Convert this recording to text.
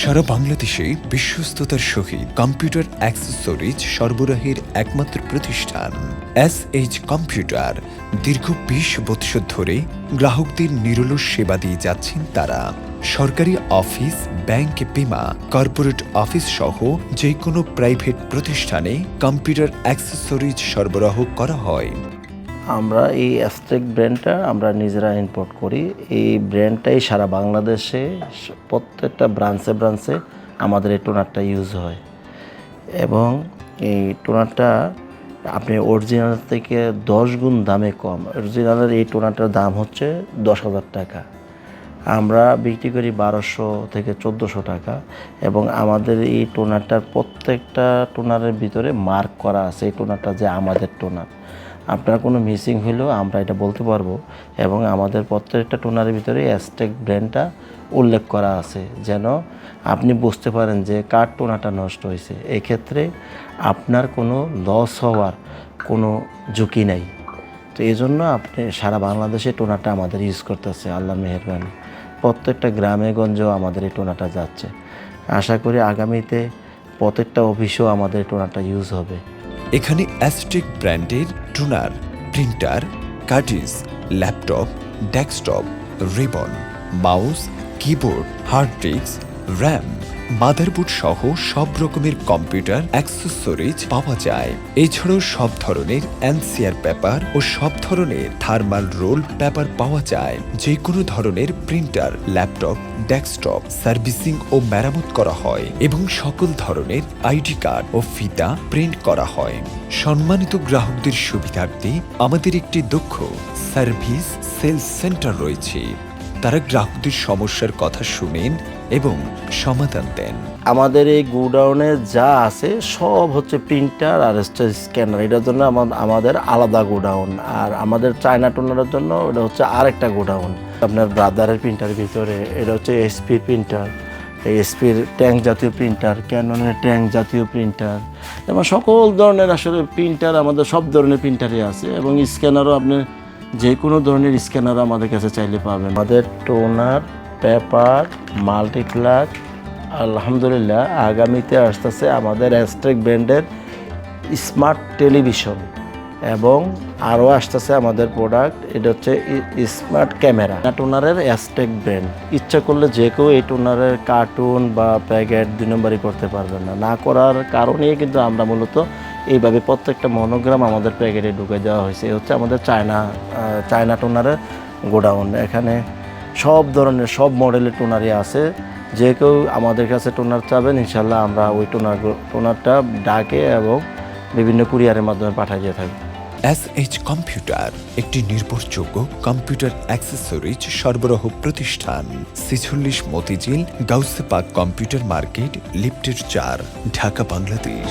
সারা বাংলাদেশে বিশ্বস্ততার সহিত কম্পিউটার অ্যাক্সেসরিজ সরবরাহের একমাত্র প্রতিষ্ঠান। এস এইচ কম্পিউটার, দীর্ঘ বিশ বৎসর ধরে গ্রাহকদের নিরলস সেবা দিয়ে যাচ্ছেন তারা। সরকারি অফিস, ব্যাংক বিমা, কর্পোরেট অফিস সহ যে কোনো প্রাইভেট প্রতিষ্ঠানে কম্পিউটার অ্যাক্সেসরিজ সরবরাহ করা হয়। আমরা এই অ্যাস্ট্রেক ব্র্যান্ডটা আমরা নিজেরা ইম্পোর্ট করি। এই ব্র্যান্ডটাই সারা বাংলাদেশে প্রত্যেকটা ব্রাঞ্চে ব্রাঞ্চে আমাদের এই টোনারটা ইউজ হয়। এবং এই টোনারটা আপনি অরিজিনাল থেকে দশ গুণ দামে কম। অরিজিনালের এই টোনারটার দাম হচ্ছে দশ হাজার টাকা। আমরা বিক্রি করি বারোশো থেকে চোদ্দোশো টাকা। এবং আমাদের এই টোনারটার প্রত্যেকটা টোনারের ভিতরে মার্ক করা আছে। এই টোনারটা যে আমাদের টোনার আপনার কোনো মিসিং হলেও আমরা এটা বলতে পারব এবং আমাদের প্রত্যেকটা টোনারের ভিতরে অ্যাস্টেক ব্র্যান্ডটা উল্লেখ করা আছে যেন আপনি বুঝতে পারেন যে কার টোনাটা নষ্ট হয়েছে। এক্ষেত্রে আপনার কোনো লস হওয়ার কোনো ঝুঁকি নেই। তো এই জন্য আপনি সারা বাংলাদেশে টোনাটা আমাদের ইউজ করতেছে আল্লাহ মেহরবানি। প্রত্যেকটা গ্রামে গঞ্জেও আমাদের এই টোনাটা যাচ্ছে। আশা করি আগামীতে প্রত্যেকটা অফিসেও আমাদের টোনাটা ইউজ হবে। এখানে অ্যাস্ট্রিক ব্র্যান্ডের toner printer cartridge laptop desktop ribbon mouse keyboard hard disk RAM. Motherboard সহ সব রকমের কম্পিউটার অ্যাক্সেসরিজ পাওয়া যায়। এছাড়াও সব ধরনের এনসিআর পেপার ও সব ধরনের থার্মাল রোল পেপার পাওয়া যায়। যে কোনো ধরনের প্রিন্টার, ল্যাপটপ, ডেস্কটপ, সার্ভিসিং ও মেরামত করা হয় এবং সকল ধরনের আইডি কার্ড ও ফিতা প্রিন্ট করা হয়। সম্মানিত গ্রাহকদের সুবিধার্থে আমাদের একটি দক্ষ সার্ভিস সেলস সেন্টার রয়েছে। তারা গ্রাহকদের সমস্যার কথা শুনেন এবং সমাধান দেন। আমাদের এই গোডাউনে যা আছে সব হচ্ছে প্রিন্টার আর স্ক্যানার। এটার জন্য আমা- আমাদের আলাদা গোডাউন। আর আমাদের চায়না টোনারের জন্য ওটা হচ্ছে আরেকটা গোডাউন। আপনার ব্রাদারের প্রিন্টার ভিতরে, এটা হচ্ছে এসপি প্রিন্টার এসপির ট্যাঙ্ক জাতীয় প্রিন্টার, ক্যাননের ট্যাঙ্ক জাতীয় প্রিন্টার, এবং সকল ধরনের আসলে প্রিন্টার আমাদের সব ধরনের প্রিন্টারই আছে, এবং স্ক্যানারও আপনি যে কোনো ধরনের স্ক্যানার আমাদের কাছে চাইলে পাবেন। আমাদের টোনার, পেপার মাল্টিপ্লাক আলহামদুলিল্লাহ আগামীতে আসতেছে আমাদের অ্যাস্ট্রেক ব্র্যান্ডের স্মার্ট টেলিভিশন এবং আরও আসতেছে আমাদের প্রোডাক্ট, এটা হচ্ছে স্মার্ট ক্যামেরা। টোনারের অ্যাস্টেক ব্র্যান্ড। ইচ্ছা করলে যে কেউ এই টোনারের কার্টুন বা প্যাকেট দুই নম্বরই করতে পারবেন না। না করার কারণেই কিন্তু আমরা মূলত এইভাবে প্রত্যেকটা মনোগ্রাম আমাদের প্যাকেটে ঢুকে দেওয়া হয়েছে। হচ্ছে আমাদের চায়না চায়না টোনারের গোডাউন এখানে সব ধরনের, সব মডেলের টোনারই আছে। যে কেউ আমাদের কাছে টোনার চাবেন ইনশাল্লাহ আমরা ওই টোনার টোনারটা ডাকে এবং বিভিন্ন কুরিয়ারের মাধ্যমে পাঠিয়ে দিয়ে থাকি। এস এইচ কম্পিউটার একটি নির্ভরযোগ্য কম্পিউটার অ্যাক্সেসরিজ সরবরাহ প্রতিষ্ঠান। ছিচল্লিশ মতিঝিল গাউসেপাক কম্পিউটার মার্কেট লিফটের চার, ঢাকা, বাংলাদেশ।